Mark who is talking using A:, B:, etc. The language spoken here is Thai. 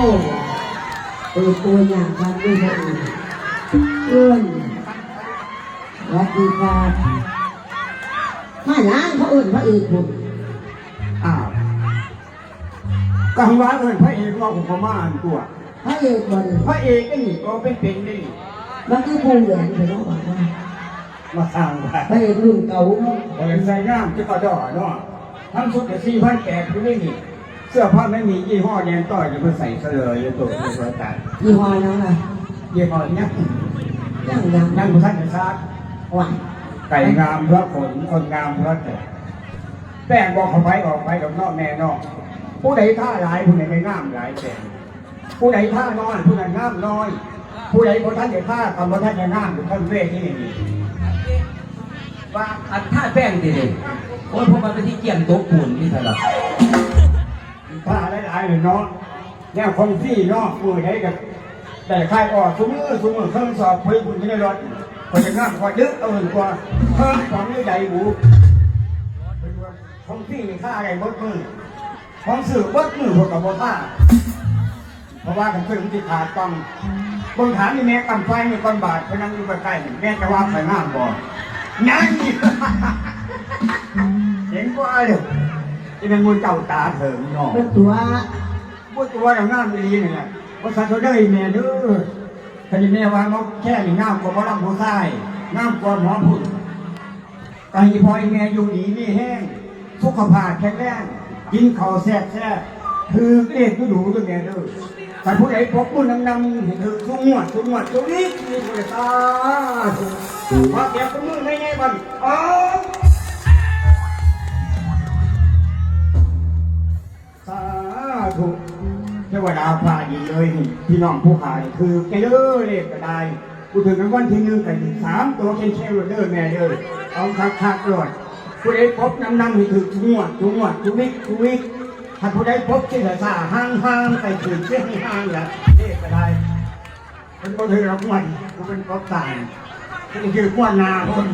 A: เปิดตัวอย่างครับด้วยพระอื่นเอื้อนวัดดีครับมาล้างพระอื่นพระอื่นผม
B: อ้าวกังวาเอินพระเอกว่าผมประมาณตัว
A: พระเอกบน
B: พระเอกก็นี่ก็เป็นเป็นนี่
A: มันคือภูเหลืองไปแล้วบอกว่า
B: มาสร้างแบบ
A: พระเอกรุ่นเก่าเนาะ
B: บริษัทงามจะกระดอเนาะทั้งชุดเดี๋ยวสี่พันแปดคือไม่มี เสื้อผ้าไม่มียี่ห้อแยนต่อยจะมาใส่เสลยตัวตัวตัวตาย
A: ยี่ห้อนั้นล่ะ
B: ยี่ห้อเนี้ย
A: ยังยัง
B: นั่งบุท่านจะซาก
A: หวาน
B: ไก่งามเพราะขนคนงามเพราะแต่แป้งบอกเขาไปออกไปดอกนอกแน่นอก ผู้ใดท่าหลายผู้ใดไม่งามหลายแต่ผู้ใดท่าน้อยผู้นั้นงามน้อย ผู้ใดพอท่านจะท่าคำว่าท่านจะงามหรือท่านเวทที่นี่
C: ว่าอันท่าแป้งดิเด็โอ้ยพวกมันเป็นที่เกี่ยงโต๊ะปูนนี่สำหรับ
B: ท่า หลายเลยเนาะแนวคงที่เนาะผู้ใดกับแต่ใครออกซุ้มือซุ้มือเครื่องสอบเพื่อคุณจะได้รถพอจะง่ามกว่าเยอะเอาอื่นกว่าเพิ่มความใหญ่หูคงที่มีค่าอะไรบดมือของสื่อบดมือพวกกับบดท่าเพราะว่ากันเคยมันที่ขาดต้องบนฐานนี่แม่กำไฟมีก้อนบาทเพราะนั่งอยู่ใกล้ๆแม่จะว่าไฟงามบ่นั่งนี่เห็นว่าเลย จะเป็นงูเจ้าตาเถิงเนาะ
A: เป็นตัว
B: พูตัวอย่างงามดีนี่แหละภาษาเขาได้แม่เด้อท่านแม่ว่าเขาแค่นี่งามกว่าหมอลำผู้ชายงามกว่าหมอพุ่นไก่พอยแม่อยู่ดีนี่แห้งสุขภาพแข็งแรงกินข้าวแซ่บแซ่บถือเด็กก็ดูด้วยแม่เด้อแต่ผู้ใดพบผู้นำนำเห็นถือทุกงวดทุกงวดทุกนี้มีบริษัทพอเก็บมือไม่ไงบ้างอ๋อ ธุเทวดาพาดีเลยนี่พี่น้องผู้ขายคือแกเด้อเลขก็ได้กูถึงกันวันที่หนึ่งกันสามตัวเชนเชลเด้อแม่เด้อเอาคักคักๆเลยผู้ใดพบน้ำน้ำนี่ถือทุกงวดทุกงวดทุกวิกทุกวิกถ้าผู้ใดพบที่สาห่างห่างไปถือเส้นห่างแหละเลขก็ได้เป็นคนถือรับงวดกูเป็นกบต่ายนี่คือกวนนาคน